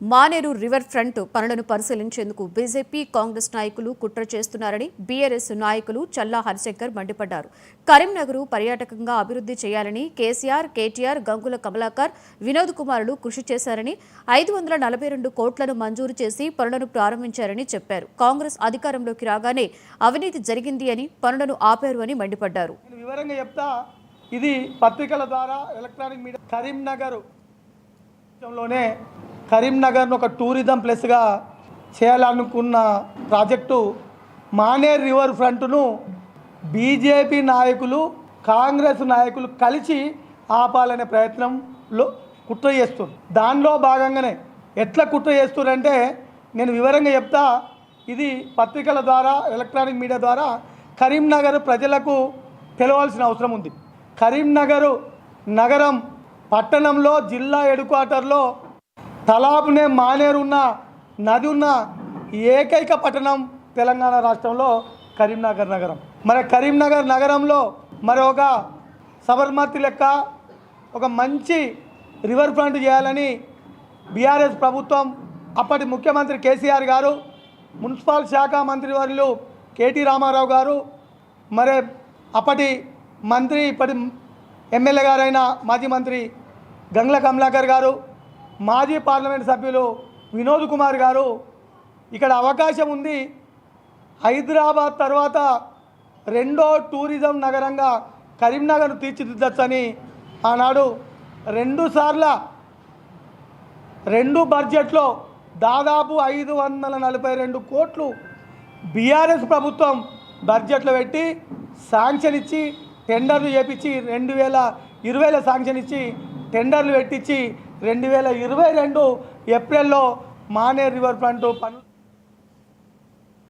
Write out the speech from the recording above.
Maneru river front పనులను పరిశీలించేందుకు BJP Congress నాయకులు కుట్ర చేస్తున్నారని బీఆర్ఎస్ నాయకులు చల్లా హరిశంకర్ మండిపడ్డారు. కరీంనగర్ పర్యాటకంగా అభివృద్ధి చేయాలని కేసీఆర్ కేటీఆర్ గంగుల కమలాకర్ వినోద్ కుమారులు కృషి చేశారని ఐదు వందల నలభై రెండు కోట్లను మంజూరు చేసి పనులను ప్రారంభించారని చెప్పారు. కాంగ్రెస్ అధికారంలోకి రాగానే అవినీతి జరిగింది అని పనులను ఆపారు అని మండిపడ్డారు. వివరంగా చెప్తా ఇది పత్రికల ద్వారా ఎలక్ట్రానిక్ మీడియా కరీంనగర్లోనే కరీంనగర్ను ఒక టూరిజం ప్లేస్గా చేయాలనుకున్న ప్రాజెక్టు మానేర్ రివర్ ఫ్రంట్ను బీజేపీ నాయకులు కాంగ్రెస్ నాయకులు కలిసి ఆపాలనే ప్రయత్నంలో కుట్ర చేస్తుంది దానిలో భాగంగానే ఎట్లా కుట్ర చేస్తున్నారంటే నేను వివరంగా చెప్తా. ఇది పత్రికల ద్వారా ఎలక్ట్రానిక్ మీడియా ద్వారా కరీంనగర్ ప్రజలకు తెలవాల్సిన అవసరం ఉంది. కరీంనగర్ నగరం పట్టణంలో జిల్లా హెడ్ క్వార్టర్లో తలాపునే మానేరు ఉన్న నది ఉన్న ఏకైక పట్టణం తెలంగాణ రాష్ట్రంలో కరీంనగర్ నగరం. మరి కరీంనగర్ నగరంలో మరి ఒక సబర్మతి లెక్క ఒక మంచి రివర్ ఫ్రంట్ చేయాలని బీఆర్ఎస్ ప్రభుత్వం అప్పటి ముఖ్యమంత్రి కేసీఆర్ గారు మున్సిపల్ శాఖ మంత్రి వర్యులు కేటీ రామారావు గారు మరి అప్పటి మంత్రి ఇప్పటి ఎమ్మెల్యే గారైన మాజీ మంత్రి గంగ్ల కమలాకర్ గారు మాజీ పార్లమెంట్ సభ్యులు వినోద్ కుమార్ గారు ఇక్కడ అవకాశం ఉంది. హైదరాబాద్ తర్వాత రెండో టూరిజం నగరంగా కరీంనగర్ తీర్చిదిద్దచ్చని ఆనాడు రెండు సార్ల రెండు బడ్జెట్లో దాదాపు ఐదు వందల నలభై రెండు కోట్లు బీఆర్ఎస్ ప్రభుత్వం బడ్జెట్లో పెట్టి శాంక్షన్ ఇచ్చి టెండర్లు చేపించి రెండు వేల ఇరవైలో శాంక్షన్ ఇచ్చి టెండర్లు పెట్టించి రెండు వేల ఇరవై రెండు ఏప్రిల్లో మానే రివర్ ఫ్రంట్ పనులు